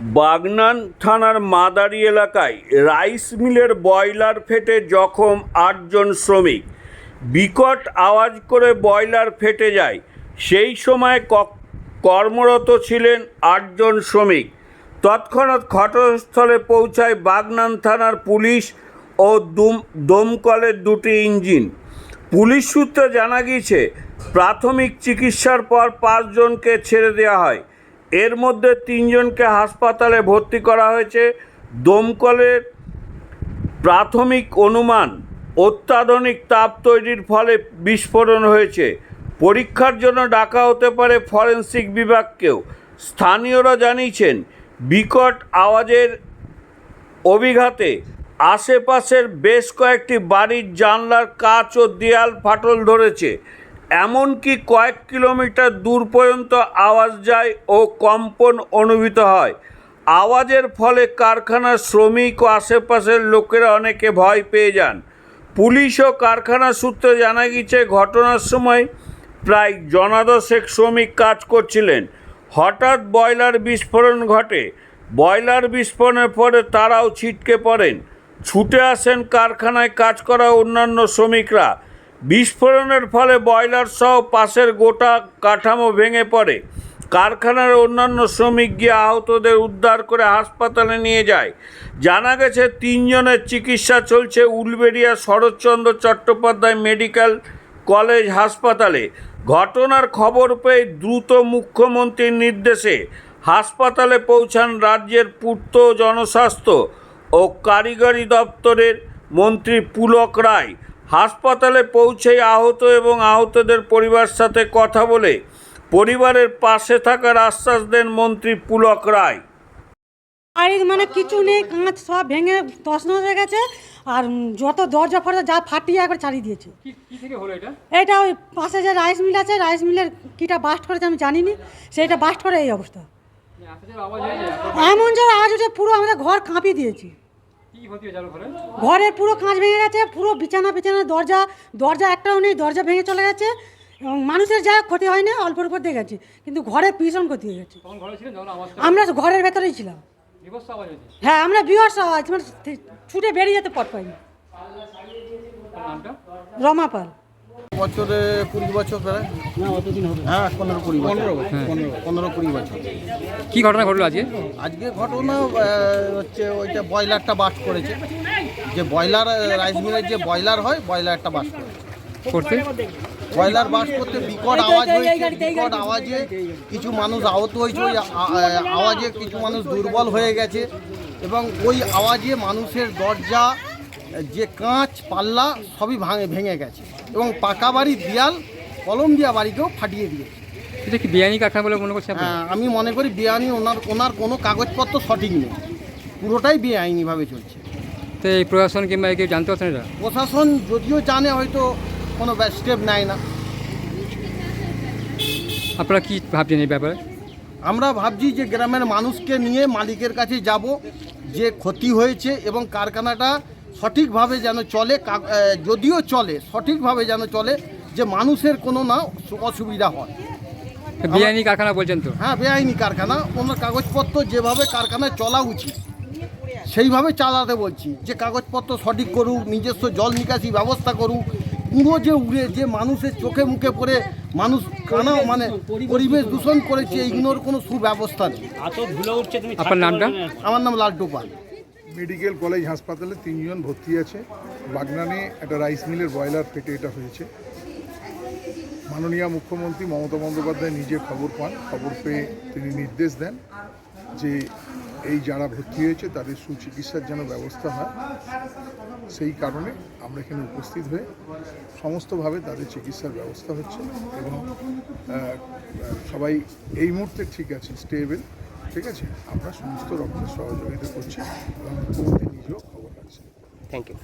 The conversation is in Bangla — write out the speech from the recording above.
বাগনান থানার মাদারি এলাকায় রাইস মিলের বয়লার ফেটে জখম আটজন শ্রমিক। বিকট আওয়াজ করে বয়লার ফেটে যায়। সেই সময় কর্মরত ছিলেন আটজন শ্রমিক। তৎক্ষণাৎ ঘটনাস্থলে পৌঁছায় বাগনান থানার পুলিশ ও দুম, দমকলের দুটি ইঞ্জিন। পুলিশ সূত্রে জানা গিয়েছে, প্রাথমিক চিকিৎসার পর পাঁচজনকে ছেড়ে দেওয়া হয়। এর মধ্যে তিনজনকে হাসপাতালে ভর্তি করা হয়েছে। দমকলের প্রাথমিক অনুমান অত্যাধুনিক তাপ তৈরির ফলে বিস্ফোরণ হয়েছে। পরীক্ষার জন্য ডাকা হতে পারে ফরেনসিক বিভাগকেও। স্থানীয়রা জানিয়েছেন, বিকট আওয়াজের অভিঘাতে আশেপাশের বেশ কয়েকটি বাড়ির জানলার কাচ ও দেয়াল ফাটল ধরেছে। এমনকি কয়েক কিলোমিটার দূর পর্যন্ত আওয়াজ যায় ও কম্পন অনুভূত হয়। আওয়াজের ফলে কারখানার শ্রমিক ও আশেপাশের লোকেরা অনেকে ভয় পেয়ে যান। পুলিশ ও কারখানা সূত্রে জানা গিয়েছে, ঘটনার সময় প্রায় জনাদশেক শ্রমিক কাজ করছিলেন। হঠাৎ বয়লার বিস্ফোরণ ঘটে। বয়লার বিস্ফোরণের পরে তারাও ছিটকে পড়েন। ছুটে আসেন কারখানায় কাজ করা অন্যান্য শ্রমিকরা। বিস্ফোরণের ফলে বয়লার সহ পাশের গোটা কাঠামো ভেঙে পড়ে। কারখানার অন্যান্য শ্রমিক গিয়ে আহতদের উদ্ধার করে হাসপাতালে নিয়ে যায়। জানা গেছে, তিনজনের চিকিৎসা চলছে উলবেড়িয়া শরৎচন্দ্র চট্টোপাধ্যায় মেডিকেল কলেজ হাসপাতালে। ঘটনার খবর পেয়ে দ্রুত মুখ্যমন্ত্রীর নির্দেশে হাসপাতালে পৌঁছান রাজ্যের পূর্ত জনস্বাস্থ্য ও কারিগরি দপ্তরের মন্ত্রী পুলক রায়। হাসপাতালে পৌঁছেই আহত এবং আহতদের পরিবার সাথে কথা বলে পরিবারের পাশে থাকার আশ্বাস দেন মন্ত্রী পুলক রায়। আর মানে কিছু নেই কাঁচ সব ভেঙে তছনছ হয়ে গেছে আর যত দরজা ফরজা যা ফাটিয়ে একবার ছাড়িয়ে দিয়েছে। কি কি থেকে হলো এটা? এটা ওই পাশে যে রাইস মিল আছে রাইস মিলের কিটা বাস্ট করেছে আমি জানি না সেইটা বাস্ট করে এই অবস্থা। এত এমন যে আজ পুরো আমাদের ঘর কাঁপিয়ে দিয়েছি। ঘরের পুরো কাঁচ ভেঙে গেছে পুরো বিছানা বিছানা দরজা দরজা একটাও নেই দরজা ভেঙে চলে গেছে। এবং মানুষের যা ক্ষতি হয়নি না অল্প উপর দিয়ে গেছে। কিন্তু ঘরের ভীষণ ক্ষতি হয়ে গেছে। আমরা ঘরের ভেতরেই ছিলাম। হ্যাঁ আমরা বিহস আওয়াজ মানে ছুটে বেরিয়ে যেতে পথ পাইনি। রমাপাল বছরে কুড়ি বছর প্রায়। হ্যাঁ পনেরো কুড়ি বছর। পনেরো পনেরো কুড়ি বছর। কি ঘটনা ঘটলো আজকে? আজকে ঘটনা হচ্ছে ওইটা বয়লারটা বাস করেছে। যে বয়লার রাইস মিলের যে বয়লার হয় বয়লারটা বাস করেছে। করতে বয়লার বাস করতে বিকট আওয়াজ হয়েছে বিকট আওয়াজে কিছু মানুষ আহত হয়েছে ওই আওয়াজে কিছু মানুষ দুর্বল হয়ে গেছে। এবং ওই আওয়াজে মানুষের দরজা যে কাঁচ পাল্লা সবই ভাঙে ভেঙে গেছে এবং পাকা বাড়ির দেয়াল কলম দিয়া বাড়িকেও ফাটিয়ে দিয়েছে। এটা কি বিয়ানি কারখানা বলে মনে করছে হ্যাঁ, আমি মনে করি বেআইনি ওনার ওনার কোনো কাগজপত্র সঠিক নেই। পুরোটাই বেআইনিভাবে চলছে। তো এই প্রশাসন কিংবা কেউ জানতে পারছেন এটা? প্রশাসন যদিও জানে হয়তো কোনো স্টেপ নেয় না। আপনারা কি ভাবছেন এই ব্যাপারে? আমরা ভাবছি যে গ্রামের মানুষকে নিয়ে মালিকের কাছে যাব যে ক্ষতি হয়েছে এবং কারখানাটা সঠিকভাবে যেন চলে যদিও চলে সঠিকভাবে যেন চলে যে মানুষের কোনো না অসুবিধা হয়। বেআইনি কারখানা বলছেন তো? হ্যাঁ বেআইনি কারখানা। ওনার কাগজপত্র যেভাবে কারখানায় চলা উচিত সেইভাবে চালাতে বলছি। যে কাগজপত্র সঠিক করুক নিজস্ব জল নিকাশি ব্যবস্থা করুক পুরো যে উড়ে যে মানুষের চোখে মুখে পড়ে মানুষ কানা মানে পরিবেশ দূষণ করেছে এইগুলোর কোনো সুব্যবস্থা নেই। আপনার নামটা? আমার নাম লালটু পাল মেডিকেল কলেজ হাসপাতালে তিনজন ভর্তি আছে। বাগনানে একটা রাইস মিলের বয়লার ফেটে এটা হয়েছে। মাননীয় মুখ্যমন্ত্রী মমতা বন্দ্যোপাধ্যায় নিজে খবর পান। খবর পেয়ে তিনি নির্দেশ দেন যে এই যারা ভর্তি হয়েছে, তাদের সুচিকিৎসার যেন ব্যবস্থা হয়। সেই কারণে আমরা এখানে উপস্থিত হয়ে সমস্তভাবে তাদের চিকিৎসার ব্যবস্থা হচ্ছে এবং সবাই এই মুহূর্তে ঠিক আছে স্টেবল। ঠিক আছে? আমরা সমস্ত রকমের সহযোগিতা করছি এবং নিজেও খবর রাখছি। Thank you